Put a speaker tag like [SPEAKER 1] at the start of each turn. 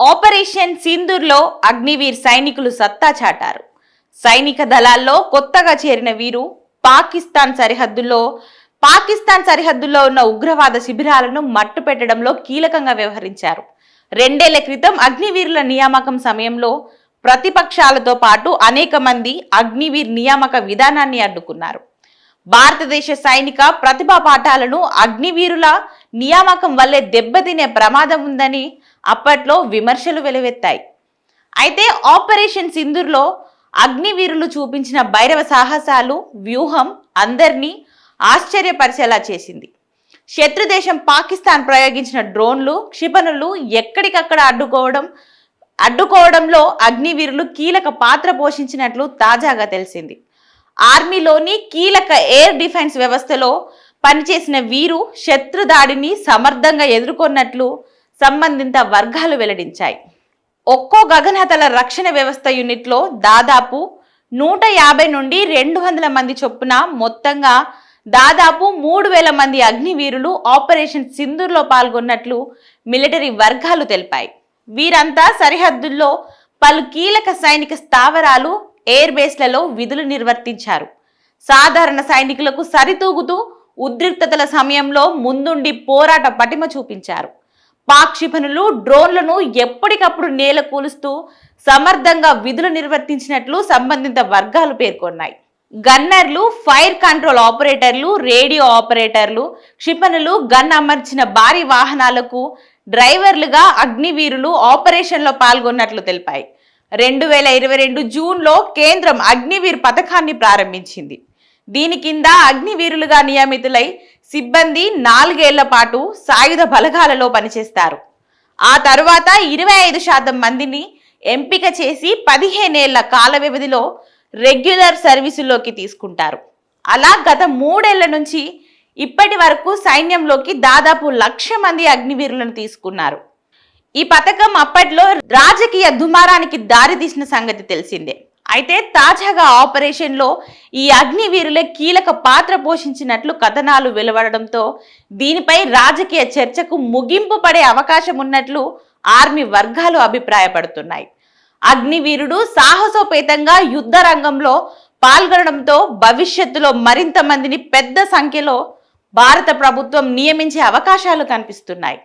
[SPEAKER 1] Operation సింధూర్లో Agniveer సైనికులు సత్తా చాటారు. సైనిక దళాల్లో కొత్తగా చేరిన వీరు పాకిస్తాన్ సరిహద్దులో పాకిస్తాన్ సరిహద్దుల్లో ఉన్న ఉగ్రవాద శిబిరాలను మట్టు పెట్టడంలో కీలకంగా వ్యవహరించారు. రెండేళ్ళ క్రితం అగ్నివీరుల నియామకం సమయంలో ప్రతిపక్షాలతో పాటు అనేక మంది అగ్నివీర్ నియామక విధానాన్ని అడ్డుకున్నారు. భారతదేశ సైనిక ప్రతిభా పాఠాలను అగ్నివీరుల నియామకం వల్లే దెబ్బతినే ప్రమాదం ఉందని అప్పట్లో విమర్శలు వెలువెత్తాయి. అయితే ఆపరేషన్ సింధూర్లో అగ్నివీరులు చూపించిన భైరవ సాహసాలు వ్యూహం అందరినీ ఆశ్చర్యపరిచేలా చేసింది. శత్రుదేశం పాకిస్తాన్ ప్రయోగించిన డ్రోన్లు క్షిపణులు ఎక్కడికక్కడ అడ్డుకోవడం అడ్డుకోవడంలో అగ్నివీరులు కీలక పాత్ర పోషించినట్లు తాజాగా తెలిసింది. ఆర్మీలోని కీలక ఎయిర్ డిఫెన్స్ వ్యవస్థలో పనిచేసిన వీరు శత్రు దాడిని సమర్థంగా ఎదుర్కొన్నట్లు సంబంధిత వర్గాలు వెల్లడించాయి. ఒక్కో గగనతల రక్షణ వ్యవస్థ యూనిట్లో దాదాపు నూట యాభై నుండి రెండు వందల మంది చొప్పున మొత్తంగా దాదాపు మూడు వేల మంది అగ్నివీరులు ఆపరేషన్ సింధూర్లో పాల్గొన్నట్లు మిలిటరీ వర్గాలు తెలిపాయి. వీరంతా సరిహద్దుల్లో పలు కీలక సైనిక స్థావరాలు ఎయిర్ బేస్లలో విధులు నిర్వర్తించారు. సాధారణ సైనికులకు సరితూగుతూ ఉద్రిక్తతల సమయంలో ముందుండి పోరాట పటిమ చూపించారు. పాక్ క్షిపణులు డ్రోన్లను ఎప్పటికప్పుడు నేల కూలుస్తూ సమర్థంగా విధులు నిర్వర్తించినట్లు సంబంధిత వర్గాలు పేర్కొన్నాయి. గన్నర్లు ఫైర్ కంట్రోల్ ఆపరేటర్లు రేడియో ఆపరేటర్లు క్షిపణులు గన్ అమర్చిన భారీ వాహనాలకు డ్రైవర్లుగా అగ్నివీరులు ఆపరేషన్లో పాల్గొన్నట్లు తెలిపాయి. రెండు వేల ఇరవై రెండు జూన్లో కేంద్రం అగ్నివీర్ పథకాన్ని ప్రారంభించింది. దీని కింద అగ్నివీరులుగా నియమితులై సిబ్బంది నాలుగేళ్ళ పాటు సాయుధ బలగాలలో పనిచేస్తారు. ఆ తరువాత ఇరవై ఐదు శాతం మందిని ఎంపిక చేసి పదిహేనేళ్ళ కాల వ్యవధిలో రెగ్యులర్ సర్వీసుల్లోకి తీసుకుంటారు. అలా గత మూడేళ్ళ నుంచి ఇప్పటి వరకు సైన్యంలోకి దాదాపు లక్ష మంది అగ్నివీరులను తీసుకున్నారు. ఈ పథకం అప్పట్లో రాజకీయ దుమారానికి దారితీసిన సంగతి తెలిసిందే. అయితే తాజాగా ఆపరేషన్లో ఈ అగ్నివీరులే కీలక పాత్ర పోషించినట్లు కథనాలు వెలువడడంతో దీనిపై రాజకీయ చర్చకు ముగింపు పడే అవకాశం ఉన్నట్లు ఆర్మీ వర్గాలు అభిప్రాయపడుతున్నాయి. అగ్నివీరుడు సాహసోపేతంగా యుద్ధ రంగంలో పాల్గొనడంతో భవిష్యత్తులో మరింత మందిని పెద్ద సంఖ్యలో భారత ప్రభుత్వం నియమించే అవకాశాలు కనిపిస్తున్నాయి.